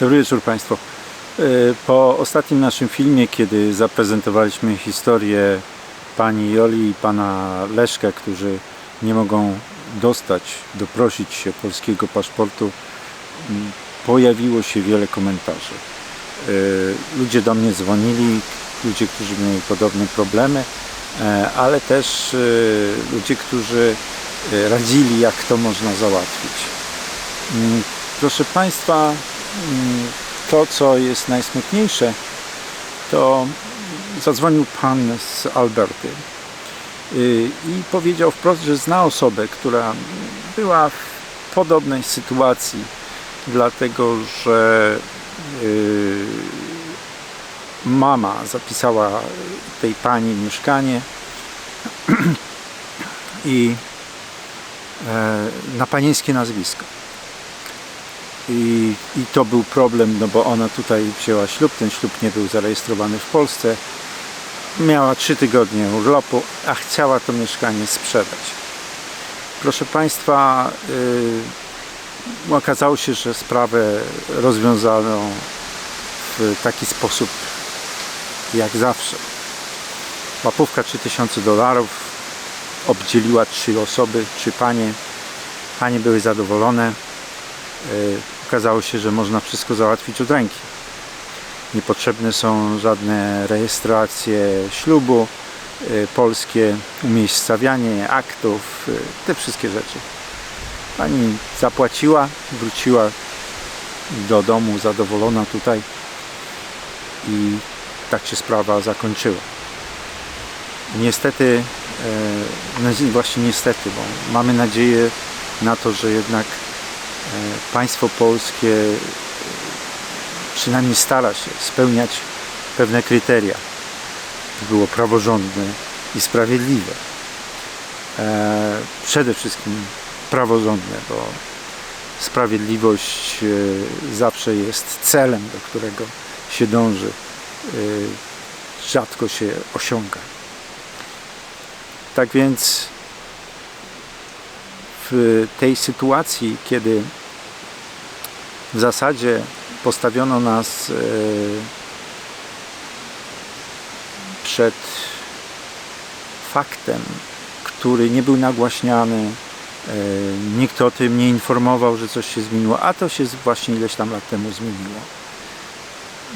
Dobry wieczór Państwu. E, Po ostatnim naszym filmie, kiedy zaprezentowaliśmy historię pani Joli i pana Leszka, którzy nie mogą dostać, doprosić się polskiego paszportu, m, pojawiło się wiele komentarzy. E, Ludzie do mnie dzwonili, ludzie, którzy mieli podobne problemy, e, ale też ludzie, którzy radzili, jak to można załatwić. Mm, Proszę Państwa, mm, to co jest najsmutniejsze, to zadzwonił Pan z Alberty y, i powiedział wprost, że zna osobę, która była w podobnej sytuacji, dlatego że y, mama zapisała tej pani mieszkanie i e, na panieńskie nazwisko. I, I to był problem, no bo ona tutaj wzięła ślub, ten ślub nie był zarejestrowany w Polsce. Miała trzy tygodnie urlopu, a chciała to mieszkanie sprzedać. Proszę Państwa, yy, okazało się, że sprawę rozwiązano w taki sposób jak zawsze. Łapówka 3000 dolarów obdzieliła trzy osoby, trzy panie. Panie były zadowolone. Yy, okazało się, że można wszystko załatwić od ręki. Niepotrzebne są żadne rejestracje ślubu y, polskie, umiejscawianie aktów, y, te wszystkie rzeczy. Pani zapłaciła, wróciła do domu zadowolona tutaj i tak się sprawa zakończyła. Niestety, e, no właśnie niestety, bo mamy nadzieję na to, że jednak państwo polskie e, przynajmniej stara się spełniać pewne kryteria. Było praworządne i sprawiedliwe. E, przede wszystkim praworządne, bo sprawiedliwość e, zawsze jest celem, do którego się dąży. E, rzadko się osiąga. Tak więc w tej sytuacji, kiedy w zasadzie postawiono nas e, przed faktem, który nie był nagłaśniany, e, nikt o tym nie informował, że coś się zmieniło, a to się właśnie ileś tam lat temu zmieniło.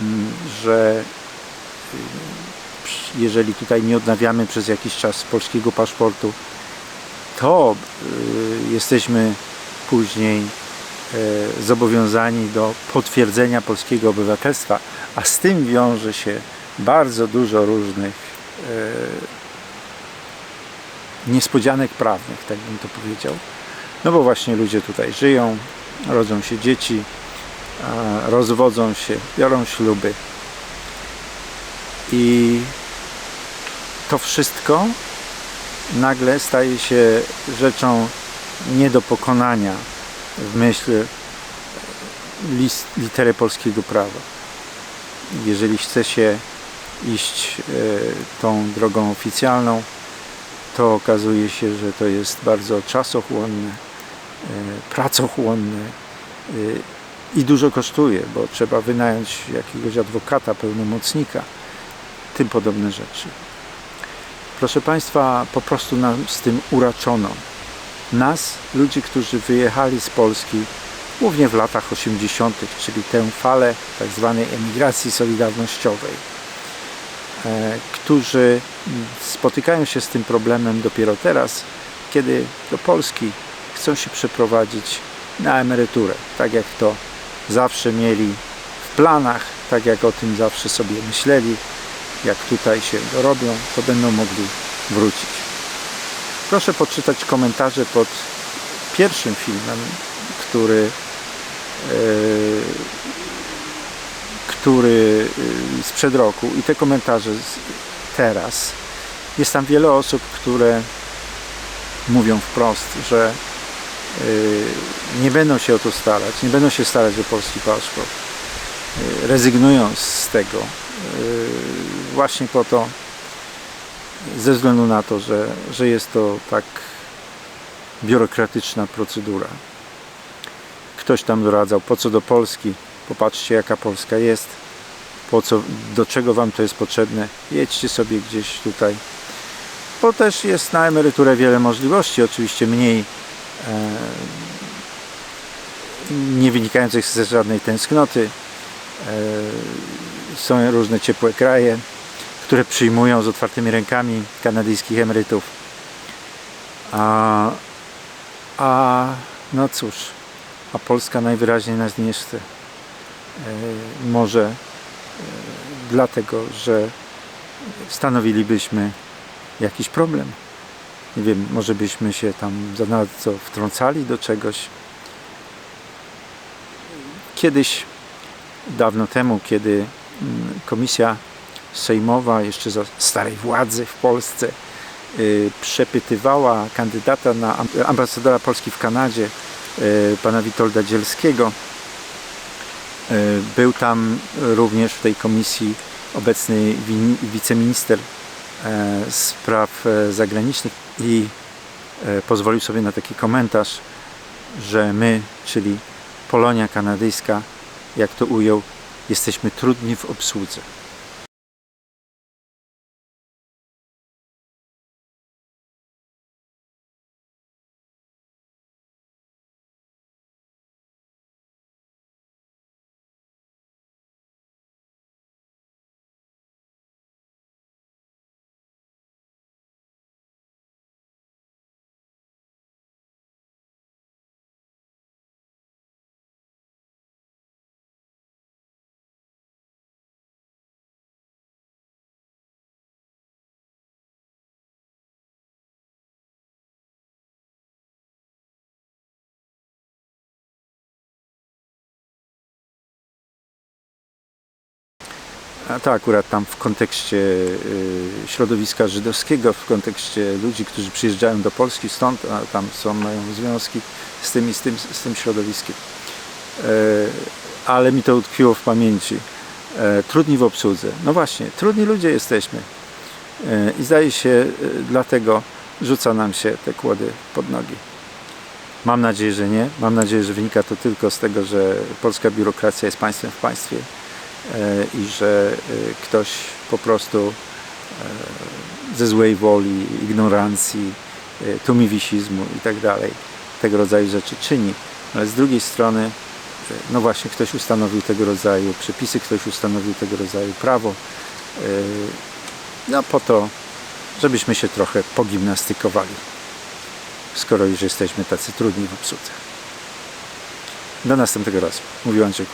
Mm, Że y, jeżeli tutaj nie odnawiamy przez jakiś czas polskiego paszportu, to y, jesteśmy później zobowiązani do potwierdzenia polskiego obywatelstwa, a z tym wiąże się bardzo dużo różnych e, niespodzianek prawnych, tak bym to powiedział. No bo właśnie ludzie tutaj żyją, rodzą się dzieci, rozwodzą się, biorą śluby. I to wszystko nagle staje się rzeczą nie do pokonania w myśl list, litery polskiego prawa. Jeżeli chce się iść e, tą drogą oficjalną, to okazuje się, że to jest bardzo czasochłonne, e, pracochłonne e, i dużo kosztuje, bo trzeba wynająć jakiegoś adwokata, pełnomocnika, tym podobne rzeczy. Proszę Państwa, po prostu nam z tym uraczono nas, ludzi, którzy wyjechali z Polski głównie w latach 80., czyli tę falę tak zwanej emigracji solidarnościowej, e, którzy spotykają się z tym problemem dopiero teraz, kiedy do Polski chcą się przeprowadzić na emeryturę, tak jak to zawsze mieli w planach, tak jak o tym zawsze sobie myśleli, jak tutaj się dorobią, to będą mogli wrócić. Proszę poczytać komentarze pod pierwszym filmem, który, e, który e, sprzed roku i te komentarze teraz. Jest tam wiele osób, które mówią wprost, że e, nie będą się o to starać, nie będą się starać o polski paszport. E, rezygnują z tego właśnie po to, ze względu na to, że, że jest to tak biurokratyczna procedura. Ktoś tam doradzał, po co do Polski, Popatrzcie, jaka Polska jest, po co, do czego Wam to jest potrzebne. Jedźcie sobie gdzieś tutaj, bo też jest na emeryturę wiele możliwości, oczywiście mniej e, nie wynikających z żadnej tęsknoty. E, są różne ciepłe kraje, które przyjmują z otwartymi rękami kanadyjskich emerytów. A, a no cóż, a Polska najwyraźniej nas nie chce. E, może e, dlatego, że stanowilibyśmy jakiś problem. Nie wiem, może byśmy się tam zanadto wtrącali do czegoś. Kiedyś, dawno temu, kiedy mm, komisja sejmowa jeszcze za starej władzy w Polsce y, przepytywała kandydata na am- ambasadora Polski w Kanadzie, y, pana Witolda Dzielskiego. Y, Był tam również w tej komisji obecny wiceminister spraw zagranicznych i pozwolił sobie na taki komentarz, że my, czyli Polonia kanadyjska, jak to ujął, jesteśmy trudni w obsłudze. A to akurat tam w kontekście y, środowiska żydowskiego, w kontekście ludzi, którzy przyjeżdżają do Polski stąd, a tam są, mają związki z tym i z tym, z tym środowiskiem. E, ale mi to utkwiło w pamięci. E, trudni w obsłudze. No właśnie, trudni ludzie jesteśmy. E, I zdaje się, dlatego rzuca nam się te kłody pod nogi. Mam nadzieję, że nie. Mam nadzieję, że wynika to tylko z tego, że polska biurokracja jest państwem w państwie i że e, ktoś po prostu e, ze złej woli, ignorancji, e, tumiwisizmu i tak dalej tego rodzaju rzeczy czyni. Ale z drugiej strony, e, no właśnie, ktoś ustanowił tego rodzaju przepisy, ktoś ustanowił tego rodzaju prawo, e, no po to, żebyśmy się trochę pogimnastykowali, skoro już jesteśmy tacy trudni w obsłudze. Do następnego razu. Mówił Andrzej.